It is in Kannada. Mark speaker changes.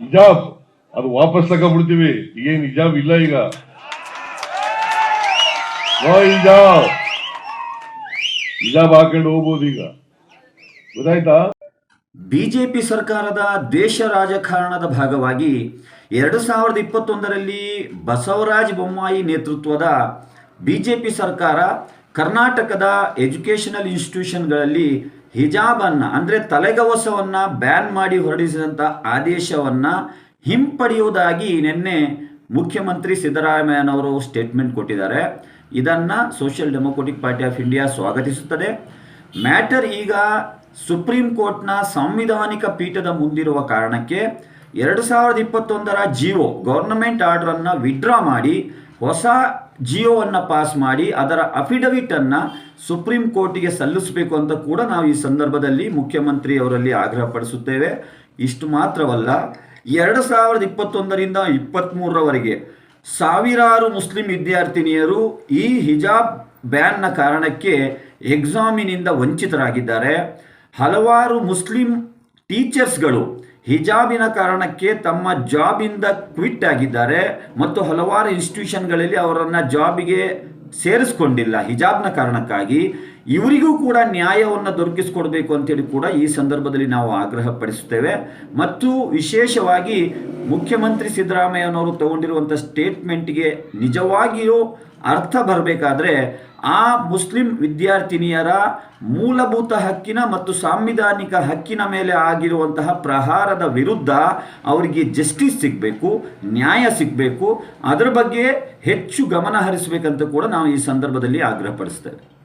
Speaker 1: ಹಿಜಾಬ್ ಅದು ವಾಪಸ್ ತಗೊಂಡ್ಬಿಡ್ತೀವಿ. ಏನ್ ಹಿಜಾಬ್ ಇಲ್ಲ ಈಗ. ಹಿಜಾಬ್ ಹಿಜಾಬ್ ಹಾಕೊಂಡು ಹೋಗ್ಬೋದು ಈಗ. ಗೊತ್ತಾಯ್ತಾ?
Speaker 2: ಬಿಜೆಪಿ ಸರ್ಕಾರದ ದೇಶ ರಾಜಕಾರಣದ ಭಾಗವಾಗಿ ಎರಡು ಸಾವಿರದ ಇಪ್ಪತ್ತೊಂದರಲ್ಲಿ ಬಸವರಾಜ ಬೊಮ್ಮಾಯಿ ನೇತೃತ್ವದ ಬಿಜೆಪಿ ಸರ್ಕಾರ ಕರ್ನಾಟಕದ ಎಜುಕೇಷನಲ್ ಇನ್ಸ್ಟಿಟ್ಯೂಷನ್ಗಳಲ್ಲಿ ಹಿಜಾಬನ್ನು, ಅಂದರೆ ತಲೆಗವಸವನ್ನು ಬ್ಯಾನ್ ಮಾಡಿ ಹೊರಡಿಸಿದಂಥ ಆದೇಶವನ್ನು ಹಿಂಪಡೆಯುವುದಾಗಿ ನಿನ್ನೆ ಮುಖ್ಯಮಂತ್ರಿ ಸಿದ್ದರಾಮಯ್ಯನವರು ಸ್ಟೇಟ್ಮೆಂಟ್ ಕೊಟ್ಟಿದ್ದಾರೆ. ಇದನ್ನು social democratic party of India ಸ್ವಾಗತಿಸುತ್ತದೆ. Matter ಈಗ ಸುಪ್ರೀಂ ಕೋರ್ಟ್ನ ಸಾಂವಿಧಾನಿಕ ಪೀಠದ ಮುಂದಿರುವ ಕಾರಣಕ್ಕೆ ಎರಡು ಸಾವಿರದ ಇಪ್ಪತ್ತೊಂದರ ಜಿಒ ಗೌರ್ನಮೆಂಟ್ ಆರ್ಡರನ್ನು ವಿಡ್ರಾ ಮಾಡಿ ಹೊಸ ಜಿಯೋವನ್ನು ಪಾಸ್ ಮಾಡಿ ಅದರ ಅಫಿಡವಿಟನ್ನು ಸುಪ್ರೀಂ ಕೋರ್ಟಿಗೆ ಸಲ್ಲಿಸಬೇಕು ಅಂತ ಕೂಡ ನಾವು ಈ ಸಂದರ್ಭದಲ್ಲಿ ಮುಖ್ಯಮಂತ್ರಿಯವರಲ್ಲಿ ಆಗ್ರಹಪಡಿಸುತ್ತೇವೆ ಇಷ್ಟು ಮಾತ್ರವಲ್ಲ, ಎರಡು ಸಾವಿರದ ಇಪ್ಪತ್ತೊಂದರಿಂದ ಇಪ್ಪತ್ತ್ಮೂರರವರೆಗೆ ಸಾವಿರಾರು ಮುಸ್ಲಿಂ ವಿದ್ಯಾರ್ಥಿನಿಯರು ಈ ಹಿಜಾಬ್ ಬ್ಯಾನ್ನ ಕಾರಣಕ್ಕೆ ಎಕ್ಸಾಮಿನಿಂದ ವಂಚಿತರಾಗಿದ್ದಾರೆ. ಹಲವಾರು ಮುಸ್ಲಿಂ ಟೀಚರ್ಸ್ಗಳು ಹಿಜಾಬಿನ ಕಾರಣಕ್ಕೆ ತಮ್ಮ ಜಾಬಿಂದ ಕ್ವಿಟ್ ಆಗಿದ್ದಾರೆ ಮತ್ತು ಹಲವಾರು ಇನ್ಸ್ಟಿಟ್ಯೂಷನ್ಗಳಲ್ಲಿ ಅವರನ್ನು ಜಾಬಿಗೆ ಸೇರಿಸ್ಕೊಂಡಿಲ್ಲ. ಹಿಜಾಬ್ನ ಕಾರಣಕ್ಕಾಗಿ ಇವರಿಗೂ ಕೂಡ ನ್ಯಾಯವನ್ನು ದೊರಕಿಸಿಕೊಡ್ಬೇಕು ಅಂತೇಳಿ ಕೂಡ ಈ ಸಂದರ್ಭದಲ್ಲಿ ನಾವು ಆಗ್ರಹ ಪಡಿಸುತ್ತೇವೆ ಮತ್ತು ವಿಶೇಷವಾಗಿ ಮುಖ್ಯಮಂತ್ರಿ ಸಿದ್ದರಾಮಯ್ಯನವರು ತಗೊಂಡಿರುವಂಥ ಸ್ಟೇಟ್ಮೆಂಟ್ಗೆ ನಿಜವಾಗಿಯೂ ಅರ್ಥ ಬರಬೇಕಾದ್ರೆ ಆ ಮುಸ್ಲಿಂ ವಿದ್ಯಾರ್ಥಿನಿಯರ ಮೂಲಭೂತ ಹಕ್ಕಿನ ಮತ್ತು ಸಾಂವಿಧಾನಿಕ ಹಕ್ಕಿನ ಮೇಲೆ ಆಗಿರುವಂತಹ ಪ್ರಹಾರದ ವಿರುದ್ಧ ಅವರಿಗೆ ಜಸ್ಟಿಸ್ ಸಿಗಬೇಕು, ನ್ಯಾಯ ಸಿಗಬೇಕು. ಅದರ ಬಗ್ಗೆ ಹೆಚ್ಚು ಗಮನ ಹರಿಸಬೇಕಂತ ಕೂಡ ನಾವು ಈ ಸಂದರ್ಭದಲ್ಲಿ ಆಗ್ರಹಪಡಿಸ್ತೇವೆ.